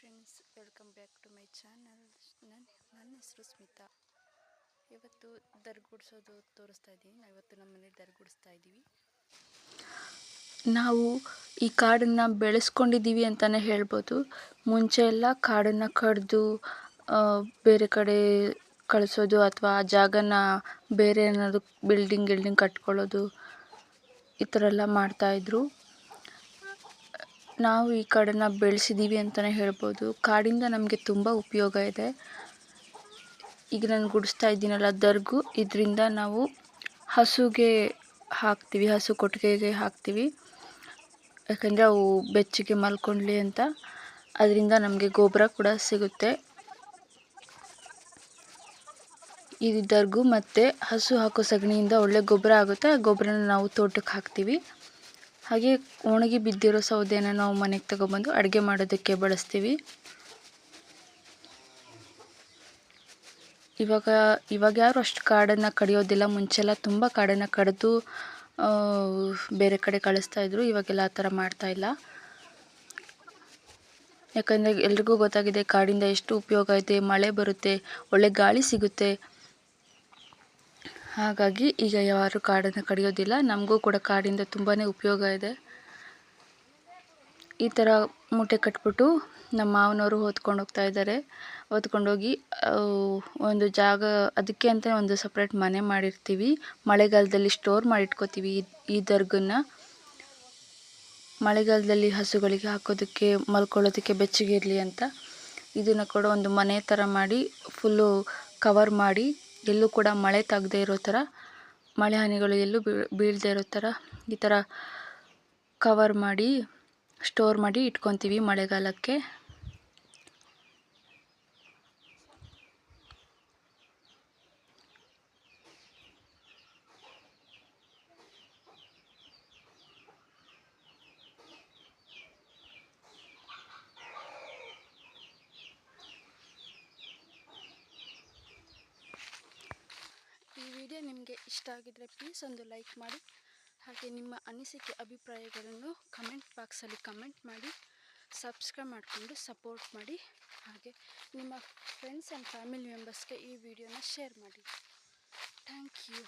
Friends welcome back to my channel ನನ್ನ ನನ್ನ ಹೆಸರು ಸ್ಮಿತಾ. ಇವತ್ತು ದರ್ಗುಡ್ಸೋದು ತೋರಿಸ್ತಾ ಇದ್ದೀನಿ. ನಾವು ಇವತ್ತು ನಮ್ಮ ಮನೆ ದರ್ಗುಡಿಸ್ತಾ ಇದ್ದೀವಿ. ನಾವು ಈ ಕಾಡನ್ನು ಬೆಳೆಸ್ಕೊಂಡಿದ್ದೀವಿ ಅಂತಲೇ ಹೇಳ್ಬೋದು. ಮುಂಚೆ ಎಲ್ಲ ಕಾಡನ್ನು ಕಡಿದು ಬೇರೆ ಕಡೆ ಕಳಿಸೋದು ಅಥವಾ ಆ ಜಾಗನ ಬೇರೆ ಏನಾದರೂ ಬಿಲ್ಡಿಂಗ್ ಗಿಲ್ಡಿಂಗ್ ಕಟ್ಕೊಳ್ಳೋದು ಈ ಥರ ಎಲ್ಲ ಮಾಡ್ತಾಯಿದ್ರು ನಾವು ಈ ಕಾಡನ್ನು ಬೆಳೆಸಿದ್ದೀವಿ ಅಂತಲೇ ಹೇಳ್ಬೋದು. ಕಾಡಿಂದ ನಮಗೆ ತುಂಬ ಉಪಯೋಗ ಇದೆ. ಈಗ ನಾನು ಗುಡಿಸ್ತಾ ಇದ್ದೀನಲ್ಲ ದರ್ಗು, ಇದರಿಂದ ನಾವು ಹಸುಗೆ ಹಾಕ್ತೀವಿ, ಹಸು ಕೊಟ್ಟಿಗೆಗೆ ಹಾಕ್ತೀವಿ. ಯಾಕಂದರೆ ಅವು ಬೆಚ್ಚಗೆ ಮಲ್ಕೊಳ್ಳಿ ಅಂತ. ಅದರಿಂದ ನಮಗೆ ಗೊಬ್ಬರ ಕೂಡ ಸಿಗುತ್ತೆ. ಇದು ದರ್ಗು ಮತ್ತು ಹಸು ಹಾಕೋ ಸಗಣಿಯಿಂದ ಒಳ್ಳೆ ಗೊಬ್ಬರ ಆಗುತ್ತೆ. ಆ ಗೊಬ್ಬರನ ನಾವು ತೋಟಕ್ಕೆ ಹಾಕ್ತೀವಿ. ಹಾಗೆ ಒಣಗಿ ಬಿದ್ದಿರೋ ಸೌದೆನ ನಾವು ಮನೆಗೆ ತಗೊಬಂದು ಅಡುಗೆ ಮಾಡೋದಕ್ಕೆ ಬಳಸ್ತೀವಿ. ಇವಾಗ ಇವಾಗ ಯಾರು ಅಷ್ಟು ಕಾಡನ್ನು ಕಡಿಯೋದಿಲ್ಲ. ಮುಂಚೆಲ್ಲ ತುಂಬ ಕಾಡನ್ನು ಕಡಿದು ಬೇರೆ ಕಡೆ ಕಳಿಸ್ತಾ ಇದ್ರು. ಇವಾಗೆಲ್ಲ ಆ ಥರ ಮಾಡ್ತಾಯಿಲ್ಲ ಯಾಕಂದರೆ ಎಲ್ರಿಗೂ ಗೊತ್ತಾಗಿದೆ ಕಾಡಿಂದ ಎಷ್ಟು ಉಪಯೋಗ ಇದೆ. ಮಳೆ ಬರುತ್ತೆ, ಒಳ್ಳೆ ಗಾಳಿ ಸಿಗುತ್ತೆ. ಹಾಗಾಗಿ ಈಗ ಯಾರು ಕಾಡನ್ನು ಕಡಿಯೋದಿಲ್ಲ. ನಮಗೂ ಕೂಡ ಕಾಡಿಂದ ತುಂಬಾ ಉಪಯೋಗ ಇದೆ. ಈ ಥರ ಮೂಟೆ ಕಟ್ಬಿಟ್ಟು ನಮ್ಮ ಮಾವನವರು ಹೊತ್ಕೊಂಡು ಹೋಗ್ತಾ ಇದ್ದಾರೆ. ಹೊತ್ಕೊಂಡೋಗಿ ಒಂದು ಜಾಗ, ಅದಕ್ಕೆ ಅಂತ ಒಂದು ಸಪ್ರೇಟ್ ಮನೆ ಮಾಡಿರ್ತೀವಿ. ಮಳೆಗಾಲದಲ್ಲಿ ಸ್ಟೋರ್ ಮಾಡಿ ಇಟ್ಕೋತೀವಿ ಈ ದರ್ಗನ್ನು. ಮಳೆಗಾಲದಲ್ಲಿ ಹಸುಗಳಿಗೆ ಹಾಕೋದಕ್ಕೆ, ಮಲ್ಕೊಳ್ಳೋದಕ್ಕೆ ಬೆಚ್ಚಗಿರಲಿ ಅಂತ. ಇದನ್ನು ಕೂಡ ಒಂದು ಮನೆ ಥರ ಮಾಡಿ ಫುಲ್ಲು ಕವರ್ ಮಾಡಿ. ಎಲ್ಲೂ ಕೂಡ ಮಳೆ ತಾಗದೇ ಇರೋ ಥರ, ಮಳೆ ಹನಿಗಳು ಎಲ್ಲೂ ಬೀಳದೇ ಇರೋ ಥರ ಈ ಥರ ಕವರ್ ಮಾಡಿ ಸ್ಟೋರ್ ಮಾಡಿ ಇಟ್ಕೊತೀವಿ ಮಳೆಗಾಲಕ್ಕೆ ಈ ವಿಡಿಯೋ ನಿಮಗೆ ಇಷ್ಟ ಆಗಿದ್ರೆ ಪ್ಲೀಸ್ ಒಂದು ಲೈಕ್ ಮಾಡಿ. ಹಾಗೆ ನಿಮ್ಮ ಅನಿಸಿಕೆ, ಅಭಿಪ್ರಾಯಗಳನ್ನು ಕಮೆಂಟ್ ಬಾಕ್ಸಲ್ಲಿ ಕಮೆಂಟ್ ಮಾಡಿ. ಸಬ್ಸ್ಕ್ರೈಬ್ ಮಾಡಿಕೊಂಡು ಸಪೋರ್ಟ್ ಮಾಡಿ. ಹಾಗೆ ನಿಮ್ಮ ಫ್ರೆಂಡ್ಸ್ ಆ್ಯಂಡ್ ಫ್ಯಾಮಿಲಿ ಮೆಂಬರ್ಸ್ಗೆ ಈ ವಿಡಿಯೋನ ಶೇರ್ ಮಾಡಿ. Thank you